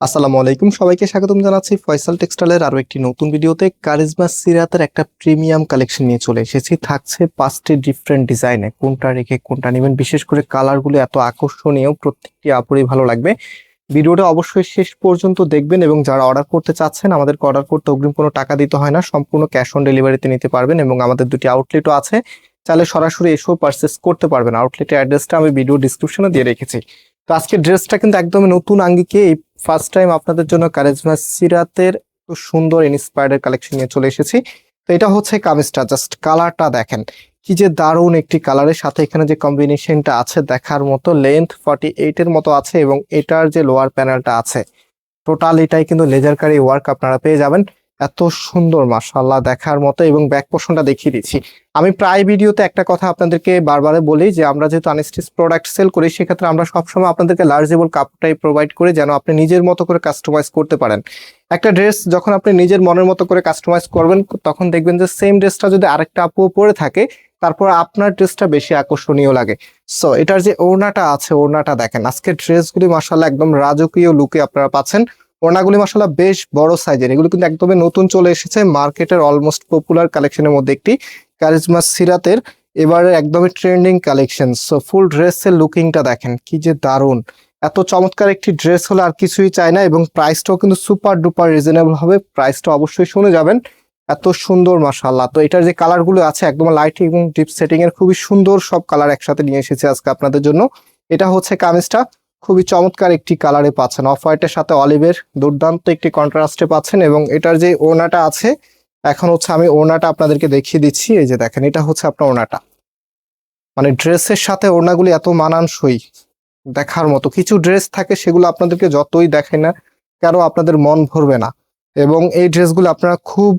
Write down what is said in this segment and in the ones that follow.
আসসালামু আলাইকুম। সবাইকে স্বাগতম জানাচ্ছি ফয়সাল টেক্সটাইলের আরও একটি নতুন ভিডিওতে। কারিজমা সিরাতের একটা প্রিমিয়াম কালেকশন নিয়ে চলে এসেছি। থাকছে পাঁচটি ডিফারেন্ট ডিজাইনে কোনটা রেখে কোনটা নেবেন? বিশেষ করে কালারগুলো এত আকর্ষণীয়, প্রত্যেকটি আপুরই ভালো লাগবে। ভিডিওটা অবশ্যই শেষ পর্যন্ত দেখবেন এবং যারা অর্ডার করতে চাচ্ছেন, আমাদেরকে অর্ডার করতে অগ্রিম কোনো টাকা দিতে হয় না। সম্পূর্ণ ক্যাশ অন ডেলিভারিতে নিতে পারবেন এবং আমাদের দুটি আউটলেটও আছে। চাইলে সরাসরি এসেও পারচেস করতে পারবেন। আউটলেটের অ্যাড্রেসটা আমি ভিডিও ডিসক্রিপশনে দিয়ে রেখেছি। তো আজকে ড্রেসটা কিন্তু একদমই নতুন আঙ্গিকে এই ফার্স্ট টাইম আপনাদের জন্য কারিজমা সিরাতের খুব সুন্দর ইন্সপায়ার্ডের কালেকশন নিয়ে চলে এসেছি। তো এটা হচ্ছে কামিজটা জাস্ট কালারটা দেখেন। কি যে দারুণ একটি কালারের সাথে এখানে যে কম্বিনেশনটা আছে দেখার মতো লেন্থ ফর্টি এইটের মতো আছে এবং এটার যে লোয়ার প্যানেলটা আছে টোটাল এটাই কিন্তু লেজার কারি ওয়ার্ক আপনারা পেয়ে যাবেন। এত সুন্দর মাশাল্লাহ দেখার মতো এবং ব্যাক পোর্শনটা দেখিয়ে দিচ্ছি। আমি প্রায় ভিডিওতে একটা কথা আপনাদেরকে বারবারে বলি যে, আমরা যেহেতু আনস্টিচ প্রোডাক্ট সেল করি, সেক্ষেত্রে আমরা সবসময় আপনাদেরকে লার্জেবল কাপড়টাই প্রোভাইড করি যেন আপনি নিজের মতো করে কাস্টমাইজ করতে পারেন। একটা ড্রেস যখন আপনি নিজের মনের মতো করে কাস্টমাইজ করবেন, তখন দেখবেন যে সেম ড্রেসটা যদি আরেকটা আপুও পরে থাকে, তারপর আপনার ড্রেসটা বেশি আকর্ষণীয় লাগে। সো এটার যে ওড়নাটা আছে, ওড়নাটা দেখেন। আজকে ড্রেসগুলি মাসাল্লাহ একদম রাজকীয় লুকে আপনারা পাচ্ছেন। ওড়নাগুলি মাসাল্লাহ বেশ বড় সাইজের। এগুলো কিন্তু একদমই নতুন চলে এসেছে। মার্কেটের অলমোস্ট পপুলার কালেকশনের মধ্যে একটি কারিজমা সিরাতের এবারে একদমই ট্রেন্ডিং কালেকশন সো ফুল ড্রেসের লুকিংটা দেখেন, কি যে দারুণ। এত চমৎকার একটি ড্রেস হলে আর কিছুই চাই না এবং প্রাইসটাও কিন্তু সুপার ডুপার রিজনেবল হবে। প্রাইসটা অবশ্যই শুনে যাবেন। এত সুন্দর মাসাল্লাহ তো এটার যে কালারগুলো আছে, একদম লাইট এবং ডিপ সেটিং এর খুবই সুন্দর সব কালার একসাথে নিয়ে এসেছে আজকে আপনাদের জন্য। এটা হচ্ছে কামিজটা। খুবই চমৎকার একটি কালারে পাচ্ছেন। অফ হোয়াইটের সাথে অলিভের দুর্দান্ত একটি কন্ট্রাস্টে পাচ্ছেন এবং এটার যে ওনাটা আছে, এখন হচ্ছে আমি ওড়নাটা আপনাদেরকে দেখিয়ে দিচ্ছি। এই যে দেখেন, এটা হচ্ছে আপনার ওনাটা মানে ড্রেসের সাথে ওড়নাগুলি এত মানানসই দেখার মতো, কিছু ড্রেস থাকে সেগুলো আপনাদেরকে যতই দেখে না কেন আপনাদের মন ভরবে না। এবং এই ড্রেসগুলো আপনারা খুব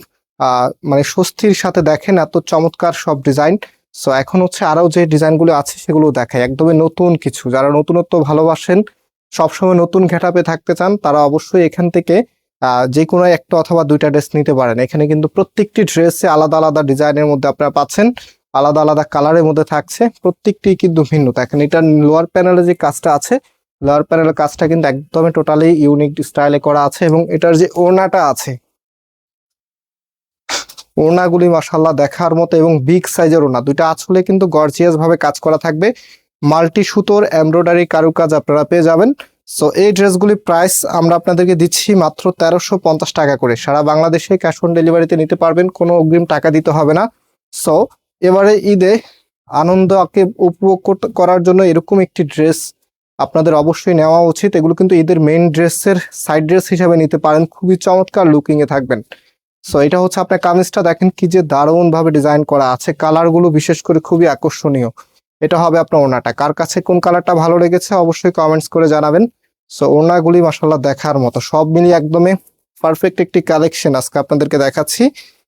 মানে স্বস্তির সাথে দেখেন, এত চমৎকার সব ডিজাইন সো এখন হচ্ছে আরও যে ডিজাইনগুলো আছে সেগুলো দেখায় একদমই নতুন কিছু। যারা নতুনত্ব ভালোবাসেন, সবসময় নতুন ঘেটাপে থাকতে চান, তারা অবশ্যই এখান থেকে যে কোনো একটা অথবা দুইটা ড্রেস নিতে পারেন। এখানে কিন্তু প্রত্যেকটি ড্রেসে আলাদা আলাদা ডিজাইনের মধ্যে আপনারা পাচ্ছেন, আলাদা আলাদা কালারের মধ্যে থাকছে, প্রত্যেকটি কিন্তু ভিন্ন। দেখেন এটা লোয়ার প্যানেলে যে কাজটা আছে লোয়ার প্যানেলের কাজটা কিন্তু একদমই টোটালি ইউনিক স্টাইলে করা আছে এবং এটার যে ওড়নাটা আছে ওড়নাগুলি মাসাল্লাহ দেখার মতো এবং বিগ সাইজের ওড়না। দুইটা আঁচলে কিন্তু গর্জিয়াস ভাবে কাজ করা থাকবে। মাল্টি সুতোর এমব্রয়ডারি কারুকাজ আপনারা পেয়ে যাবেন। সো এই ড্রেসগুলি প্রাইস আমরা আপনাদেরকে দিচ্ছি মাত্র তেরোশো পঞ্চাশ টাকা করে। সারা বাংলাদেশে ক্যাশ অন ডেলিভারিতে নিতে পারবেন, কোনো অগ্রিম টাকা দিতে হবে না। সো এবারে ঈদে আনন্দকে উপভোগ করার জন্য এরকম একটি ড্রেস আপনাদের অবশ্যই নেওয়া উচিত। এগুলো কিন্তু ঈদের মেইন ড্রেসের সাইড ড্রেস হিসাবে নিতে পারেন। খুবই চমৎকার লুকিংয়ে থাকবেন। সো এটা হচ্ছে আপনার কামিজটা। দেখেন কি যে দারুণ ভাবে ডিজাইন করা আছে। কালারগুলো বিশেষ করে খুবই আকর্ষণীয়। এটা হবে আপনার ওনাটা। কার কাছে কোন কালারটা ভালো লেগেছে অবশ্যই কমেন্টস করে জানাবেন। সো ওনাগুলি মাসাল্লাহ দেখার মতো। সব মিলিয়ে একদমই পারফেক্ট একটি কালেকশন আজকে আপনাদেরকে দেখাচ্ছি।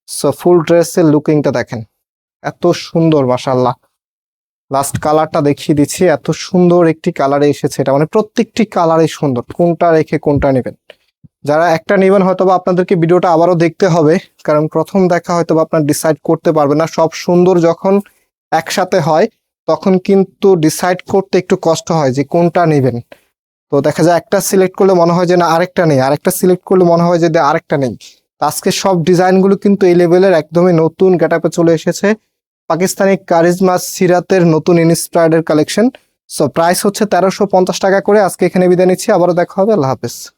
সো ফুল ড্রেসের লুকিংটা দেখেন। এত সুন্দর মাসাল্লাহ লাস্ট কালারটা দেখিয়ে দিচ্ছি। এত সুন্দর একটি কালারে এসেছে। এটা মানে প্রত্যেকটি কালারই সুন্দর। কোনটা রেখে কোনটা নেবেন? যারা একটা নেবেন হয়তো বা আপনাদেরকে ভিডিওটা আবারও দেখতে হবে, কারণ প্রথম দেখা হয়তো বা আপনার ডিসাইড করতে পারবে না। সব সুন্দর যখন একসাথে হয়, তখন কিন্তু ডিসাইড করতে একটু কষ্ট হয় যে কোনটা নেবেন। তো দেখা যায় একটা সিলেক্ট করলে মনে হয় যে না, আরেকটা নেই। আরেকটা সিলেক্ট করলে মনে হয় যে আরেকটা নেই। আজকে সব ডিজাইনগুলো কিন্তু এই লেভেলের একদমই নতুন গেটআপে চলে এসেছে। পাকিস্তানি কারিজমা সিরাতের নতুন ইনস্পায়ার্ডের কালেকশন সো প্রাইস হচ্ছে তেরোশো টাকা করে। আজকে এখানে বিদায় নিচ্ছি। আবারও দেখা হবে। আল্লাহ হাফেজ।